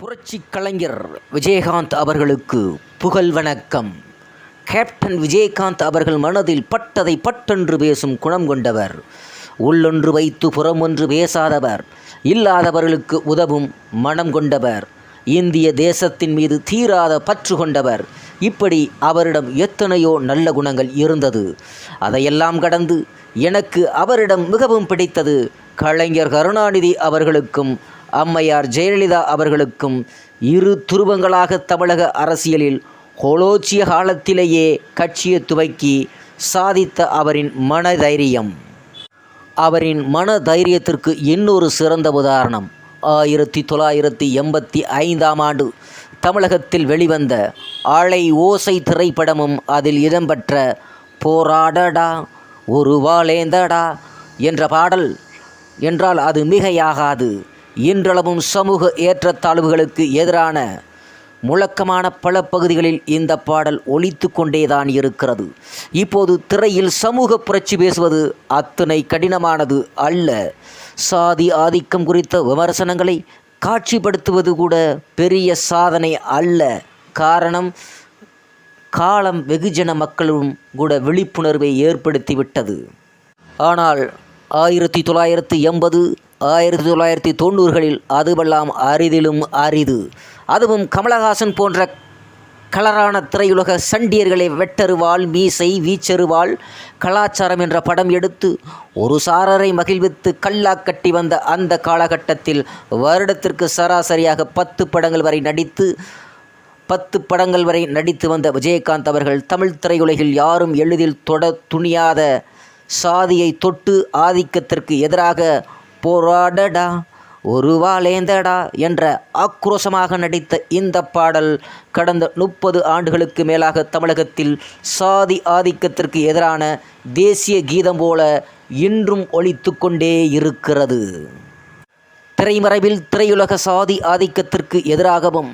புரட்சி கலைஞர் விஜயகாந்த் அவர்களுக்கு புகழ் வணக்கம். கேப்டன் விஜயகாந்த் அவர்கள் மனதில் பட்டதை பட்டென்று பேசும் குணம் கொண்டவர். உள்ளொன்று வைத்து புறமொன்று பேசாதவர். இல்லாதவர்களுக்கு உதவும் மனம் கொண்டவர். இந்திய தேசத்தின் மீது தீராத பற்று கொண்டவர். இப்படி அவரிடம் எத்தனையோ நல்ல குணங்கள் இருந்தது. அதையெல்லாம் கடந்து எனக்கு அவரிடம் மிகவும் பிடித்தது கலைஞர் கருணாநிதி அவர்களுக்கும் அம்மையார் ஜெயலலிதா அவர்களுக்கும் இரு துருவங்களாக தமிழக அரசியலில் கோலோச்சிய காலத்திலேயே கட்சியை துவக்கி சாதித்த அவரின் மனதைரியம். அவரின் மன தைரியத்திற்கு இன்னொரு சிறந்த உதாரணம். ஆயிரத்தி தொள்ளாயிரத்தி எண்பத்தி ஐந்தாம் ஆண்டு தமிழகத்தில் வெளிவந்த ஆளை ஓசை திரைப்படமும் அதில் இடம்பெற்ற போராடடா ஒரு வாழேந்தடா என்ற பாடல் என்றால் அது மிகையாகாது. இன்றளவும் சமூக ஏற்றத்தாழ்வுகளுக்கு எதிரான முழக்கமான பல பகுதிகளில் இந்த பாடல் ஒழித்து கொண்டேதான் இருக்கிறது. இப்போது திரையில் சமூக புரட்சி பேசுவது அத்தனை கடினமானது அல்ல. சாதி ஆதிக்கம் குறித்த விமர்சனங்களை காட்சிப்படுத்துவது கூட பெரிய சாதனை அல்ல. காரணம் காலம் வெகுஜன மக்களும் கூட விழிப்புணர்வை ஏற்படுத்திவிட்டது. ஆனால் ஆயிரத்தி தொள்ளாயிரத்தி எண்பது ஆயிரத்தி தொள்ளாயிரத்தி தொண்ணூறுகளில் அதுவெல்லாம் அரிதிலும் அரிது. அதுவும் கமலஹாசன் போன்ற கலரான திரையுலக சண்டியர்களை வெட்டருவாள் மீசை வீச்சருவாள் கலாச்சாரம் என்ற படம் எடுத்து ஒரு சாரரை மகிழ்வித்து கல்லா கட்டி வந்த அந்த காலகட்டத்தில் வருடத்திற்கு சராசரியாக பத்து படங்கள் வரை நடித்து பத்து படங்கள் வரை நடித்து வந்த விஜயகாந்த் அவர்கள் தமிழ் திரையுலகில் யாரும் எளிதில் தொட துணியாத சாதியை தொட்டு ஆதிக்கத்திற்கு எதிராக போராடடா ஒரு வாளேந்தடா என்ற ஆக்ரோஷமாக நடித்த இந்த பாடல் கடந்த முப்பது ஆண்டுகளுக்கு மேலாக தமிழகத்தில் சாதி ஆதிக்கத்திற்கு எதிரான தேசிய கீதம் போல இன்றும் ஒழித்து கொண்டே இருக்கிறது. திரைமறைவில் திரையுலக சாதி ஆதிக்கத்திற்கு எதிராகவும்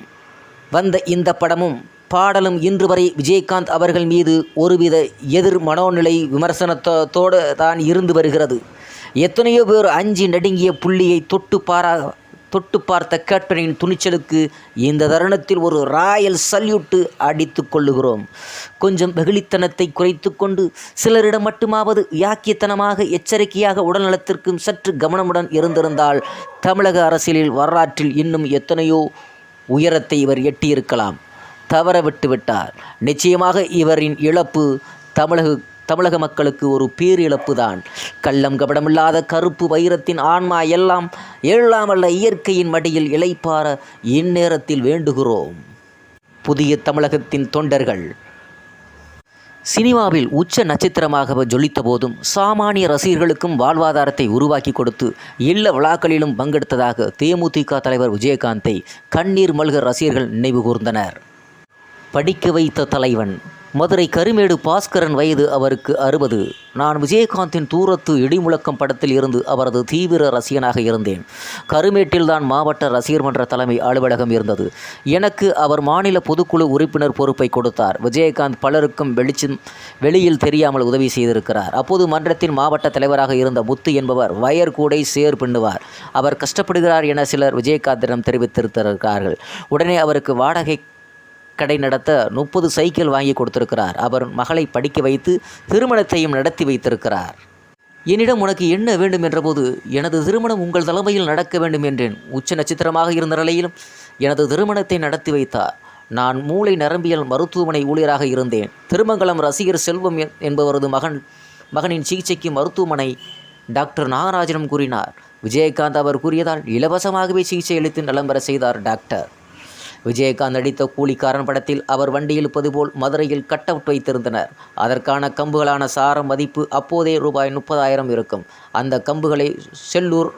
வந்த இந்த படமும் பாடலும் இன்று வரை விஜயகாந்த் அவர்கள் மீது ஒருவித எதிர் மனோநிலை விமர்சனத்தோடு தான் இருந்து வருகிறது. எத்தனையோ பேர் அஞ்சு நடுங்கிய புள்ளியை தொட்டு பாரா தொட்டு பார்த்த கேப்டனின் துணிச்சலுக்கு இந்த தருணத்தில் ஒரு ராயல் சல்யூட்டு அடித்து கொள்ளுகிறோம். கொஞ்சம் வெகுளித்தனத்தை குறைத்து கொண்டு சிலரிடம் மட்டுமாவது யாக்கியத்தனமாக எச்சரிக்கையாக உடல்நலத்திற்கும் சற்று கவனமுடன் இருந்திருந்தால் தமிழக அரசியலில் வரலாற்றில் இன்னும் எத்தனையோ உயரத்தை இவர் எட்டியிருக்கலாம். தவற விட்டுவிட்டார். நிச்சயமாக இவரின் இழப்பு தமிழக தமிழக மக்களுக்கு ஒரு பேரிழப்பு தான். கள்ளம் கபடமில்லாத கருப்பு வைரத்தின் ஆன்மா எல்லாம் எழாமல்ல இயற்கையின் மடியில் இளைப்பார இந்நேரத்தில் வேண்டுகிறோம். புதிய தமிழகத்தின் தொண்டர்கள். சினிமாவில் உச்ச நட்சத்திரமாக ஜொலித்த போதும் சாமானிய ரசிகர்களுக்கும் வாழ்வாதாரத்தை உருவாக்கி கொடுத்து இல்ல விழாக்களிலும் பங்கெடுத்ததாக தேமுதிக தலைவர் விஜயகாந்தை கண்ணீர் மல்க ரசிகர்கள் நினைவு கூர்ந்தனர். படிக்க வைத்த தலைவன் மதுரை கருமேடு பாஸ்கரன் வயது அவருக்கு அறுபது. நான் விஜயகாந்தின் தூரத்து இடிமுழக்கம் படத்தில் இருந்து அவரது தீவிர ரசிகனாக இருந்தேன். கருமேட்டில்தான் மாவட்ட ரசிகர் மன்ற தலைமை அலுவலகம் இருந்தது. எனக்கு அவர் மாநில பொதுக்குழு உறுப்பினர் பொறுப்பை கொடுத்தார். விஜயகாந்த் பலருக்கும் வெளிச்சம் வெளியில் தெரியாமல் உதவி செய்திருக்கிறார். அப்போது மன்றத்தின் மாவட்ட தலைவராக இருந்த முத்து என்பவர் வயர் கூடை சேர் பின்னுவார். அவர் கஷ்டப்படுகிறார் என சிலர் விஜயகாந்திடம் தெரிவித்திருக்கிறார்கள். உடனே அவருக்கு வாடகை கடை நடத்த முப்பது சைக்கிள் வாங்கி கொடுத்திருக்கிறார். அவர் மகளை படிக்க வைத்து திருமணத்தையும் நடத்தி வைத்திருக்கிறார். என்னிடம் உனக்கு என்ன வேண்டும்? என்றபோது எனது திருமணம் உங்கள் தலைமையில் நடக்க வேண்டும் என்றேன். உச்ச நட்சத்திரமாக இருந்த நிலையிலும் எனது திருமணத்தை நடத்தி வைத்தார். நான் மூளை நரம்பியல் மருத்துவமனை ஊழியராக இருந்தேன். திருமங்கலம் ரசிகர் செல்வம் என்பவரது மகன் மகனின் சிகிச்சைக்கு மருத்துவமனை டாக்டர் நாகராஜனம் கூறினார். விஜயகாந்த் அவர் கூறியதால் இலவசமாகவே சிகிச்சை அளித்து நலம் பெற செய்தார் டாக்டர். விஜயகாந்த் நடித்த கூலிக்காரன் படத்தில் அவர் வண்டி இழுப்பது போல் மதுரையில் கட்டவுட் வைத்திருந்தனர். அதற்கான கம்புகளான சாரம் மதிப்பு அப்போதே ரூபாய் முப்பதாயிரம் இருக்கும். அந்த கம்புகளை செல்லூர்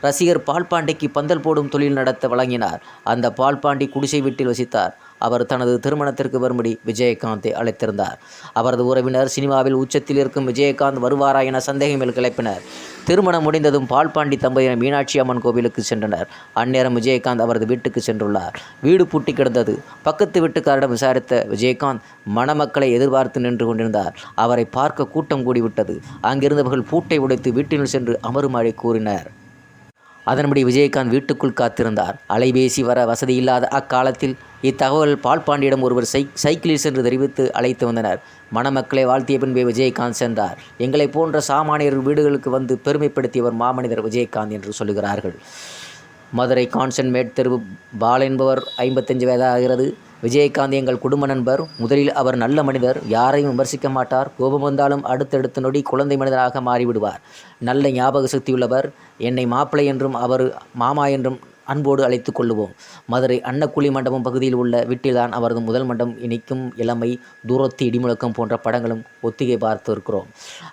ரசிகர் பால்பாண்டிக்கு பந்தல் போடும் தொழில் நடத்த வழங்கினார். அந்த பால்பாண்டி குடிசை வீட்டில் வசித்தார். அவர் தனது திருமணத்திற்கு வரும்படி விஜயகாந்தை அழைத்திருந்தார். அவரது உறவினர் சினிமாவில் உச்சத்தில் இருக்கும் விஜயகாந்த் வருவாரா என சந்தேகங்கள் கிளப்பினர். திருமணம் முடிந்ததும் பால்பாண்டி தம்பதியினர் மீனாட்சி அம்மன் கோவிலுக்கு சென்றனர். அந்நேரம் விஜயகாந்த் அவரது வீட்டுக்கு சென்றுள்ளார். வீடு பூட்டி கிடந்தது. பக்கத்து வீட்டுக்காரிடம் விசாரித்த விஜயகாந்த் மணமக்களை எதிர்பார்த்து நின்று கொண்டிருந்தார். அவரை பார்க்க கூட்டம் கூடிவிட்டது. அங்கிருந்தவர்கள் பூட்டை உடைத்து வீட்டினுள் சென்று அமருமாறி கூறினர். அதன்படி விஜயகாந்த் வீட்டுக்குள் காத்திருந்தார். அலைபேசி வர வசதியில்லாத அக்காலத்தில் இத்தகவல் பால்பாண்டியிடம் ஒருவர் சை சைக்கிளில் சென்று தெரிவித்து அழைத்து வந்தனர். மணமக்களை வாழ்த்திய பின்பே விஜயகாந்த் சென்றார். எங்களை போன்ற சாமானியர் வீடுகளுக்கு வந்து பெருமைப்படுத்தியவர் மாமனிதர் விஜயகாந்த் என்று சொல்லுகிறார்கள். மதுரை கான்சன்மேட் தெருவு பால் என்பவர் ஐம்பத்தஞ்சு வயதாகிறது. விஜயகாந்த் எங்கள் குடும்ப நண்பர். முதலில் அவர் நல்ல மனிதர். யாரையும் விமர்சிக்க மாட்டார். கோபம் வந்தாலும் அடுத்தடுத்த நொடி குழந்தை மனிதராக மாறிவிடுவார். நல்ல ஞாபக சக்தியுள்ளவர். என்னை மாப்பிள்ளை என்றும் அவர் மாமா என்றும் அன்போடு அழைத்து கொள்ளுவோம். மதுரை அன்னக்குழி மண்டபம் பகுதியில் உள்ள வீட்டில்தான் அவரது முதல் மண்டபம். இணைக்கும் இளமை தூரத்து இடிமுழக்கம் போன்ற படங்களும் ஒத்திகை பார்த்து இருக்கிறோம்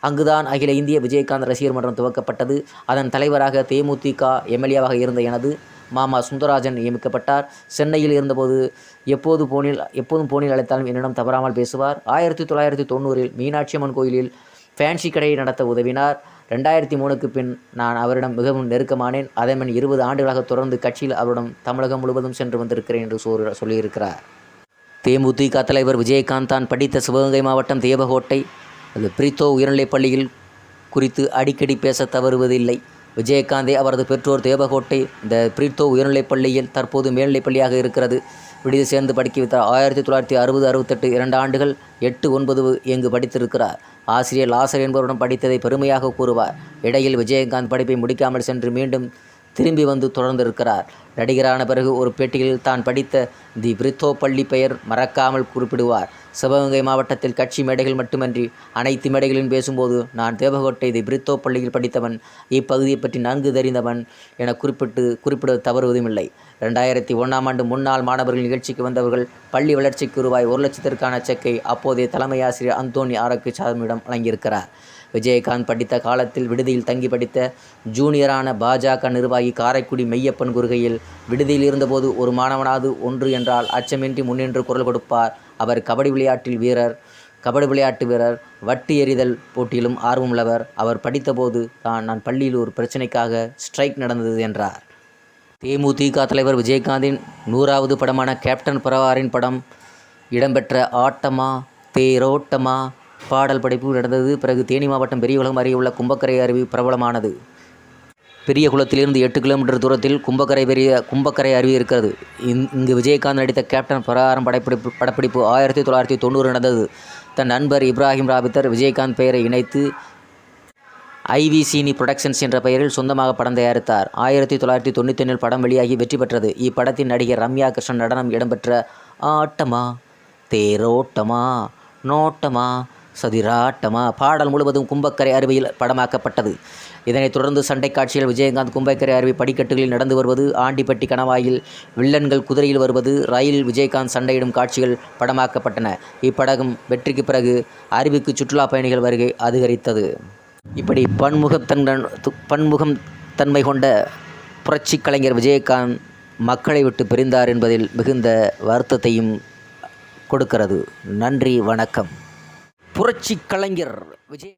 அங்குதான் அகில இந்திய விஜயகாந்த் ரசிகர் மன்றம் துவக்கப்பட்டது. அதன் தலைவராக தேமுதிக எம்எல்ஏவாக இருந்த எனது மாமா சுந்தரராஜன் நியமிக்கப்பட்டார். சென்னையில் இருந்தபோது எப்போது போனில் எப்போதும் போனில் அழைத்தாலும் என்னிடம் தவறாமல் பேசுவார். ஆயிரத்தி தொள்ளாயிரத்தி தொண்ணூறில் மீனாட்சி அம்மன் கோயிலில் ஃபேன்சி கடையை நடத்த உதவினார். ரெண்டாயிரத்தி மூணுக்கு பின் நான் அவரிடம் மிகவும் நெருக்கமானேன். அதேமன் இருபது ஆண்டுகளாக தொடர்ந்து கட்சியில் அவரிடம் தமிழகம் முழுவதும் சென்று வந்திருக்கிறேன் என்று சொல் சொல்லியிருக்கிறார். தேமுதிக தலைவர் விஜயகாந்த் தான் படித்த சிவகங்கை மாவட்டம் தேவகோட்டை. அது பிரித்தோ உயர்நிலைப் பள்ளியில் குறித்து அடிக்கடி பேச தவறுவதில்லை. விஜயகாந்தே அவரது பெற்றோர் தேவகோட்டை. இந்த பிரித்தோ உயர்நிலைப் பள்ளியில் தற்போது மேல்நிலைப் பள்ளியாக இருக்கிறது. விடுதி சேர்ந்து படிக்க வைத்தார் ஆயிரத்தி தொள்ளாயிரத்தி அறுபது அறுபத்தெட்டு இரண்டு ஆண்டுகள் எட்டு ஒன்பது இங்கு படித்திருக்கிறார். ஆசிரியர் லாசர் என்பவருடன் படித்ததை பெருமையாக கூறுவார். இடையில் விஜயகாந்த் படிப்பை முடிக்காமல் சென்று மீண்டும் திரும்பி வந்து தொடர்ந்திருக்கிறார். நடிகரான பிறகு ஒரு பேட்டியில் தான் படித்த தி பிரித்தோ பள்ளி பெயர் மறக்காமல் குறிப்பிடுவார். சிவகங்கை மாவட்டத்தில் கட்சி மேடைகள் மட்டுமன்றி அனைத்து மேடைகளிலும் பேசும்போது நான் தேவகோட்டை தி பிரித்தோ பள்ளியில் படித்தவன் இப்பகுதியை பற்றி நன்கு தெரிந்தவன் என குறிப்பிட்டு குறிப்பிட தவறுவதுமில்லை. ரெண்டாயிரத்தி ஒன்றாம் ஆண்டு முன்னாள் மாணவர்கள் நிகழ்ச்சிக்கு வந்தவர்கள் பள்ளி வளர்ச்சிக்கு ரூபாய் ஒரு லட்சத்திற்கான செக்கை அப்போதைய தலைமை ஆசிரியர் அந்தோனி ஆரோக்கிய சாதமிடம் வழங்கியிருக்கிறார். விஜயகாந்த் படித்த காலத்தில் விடுதியில் தங்கி படித்த ஜூனியரான பாஜக நிர்வாகி காரைக்குடி மெய்யப்பன் குறுகையில் விடுதியில் இருந்தபோது ஒரு மாணவனாவது ஒன்று என்றால் அச்சமின்றி முன்னின்று குரல் கொடுப்பார். அவர் கபடி விளையாட்டில் வீரர் கபடி விளையாட்டு வீரர் வட்டி எறிதல் போட்டியிலும் ஆர்வமுள்ளவர் அவர் படித்தபோது தான் நான் பள்ளியில் ஒரு பிரச்சனைக்காக ஸ்ட்ரைக் நடந்தது என்றார். தேமுதிக தலைவர் விஜயகாந்தின் நூறாவது படமான கேப்டன் பரவாரின் படம் இடம்பெற்ற ஆட்டமா தேரோட்டமா பாடல் படைப்பு நடந்தது. பிறகு தேனி மாவட்டம் பெரியகுளம் அருகே உள்ள கும்பக்கரை அருவி பிரபலமானது. பெரிய குளத்திலிருந்து எட்டு கிலோமீட்டர் தூரத்தில் கும்பக்கரை பெரிய கும்பக்கரை அருவி இருக்கிறது. இங்கு விஜயகாந்த் நடித்த கேப்டன் பிரகாரம் படப்பிடிப்பு படப்பிடிப்பு ஆயிரத்தி தொள்ளாயிரத்தி தொண்ணூறு நடந்தது. தன் நண்பர் இப்ராஹிம் ராபித்தர் விஜயகாந்த் பெயரை இணைத்து ஐவிசினி புரொடக்ஷன்ஸ் என்ற பெயரில் சொந்தமாக படம் தயாரித்தார். ஆயிரத்தி தொள்ளாயிரத்தி தொண்ணூற்றி ஒன்றில் படம் வெளியாகி வெற்றி பெற்றது. இப்படத்தின் நடிகர் ரம்யா கிருஷ்ணன் நடனம் இடம்பெற்ற ஆட்டமா தேரோட்டமா நோட்டமா சதிராட்டமா. பாடல் முழுவதும் கும்பக்கரை அருவியில் படமாக்கப்பட்டது. இதனைத் தொடர்ந்து சண்டை காட்சியில் விஜயகாந்த் கும்பக்கரை அருவி படிக்கட்டுகளில் நடந்து வருவது ஆண்டிப்பட்டி கணவாயில் வில்லன்கள் குதிரையில் வருவது ரயில் விஜயகாந்த் சண்டையிடும் காட்சிகள் படமாக்கப்பட்டன. இப்படகம் வெற்றிக்கு பிறகு அருவிக்கு சுற்றுலா பயணிகள் வருகை அதிகரித்தது. இப்படி பன்முகத்தன்மை பன்முகம் தன்மை கொண்ட புரட்சி கலைஞர் விஜயகாந்த் மக்களை விட்டு பிரிந்தார் என்பதில் மிகுந்த வருத்தத்தையும் கொடுக்கிறது. நன்றி வணக்கம். புரட்சி கலைஞர் விஜய்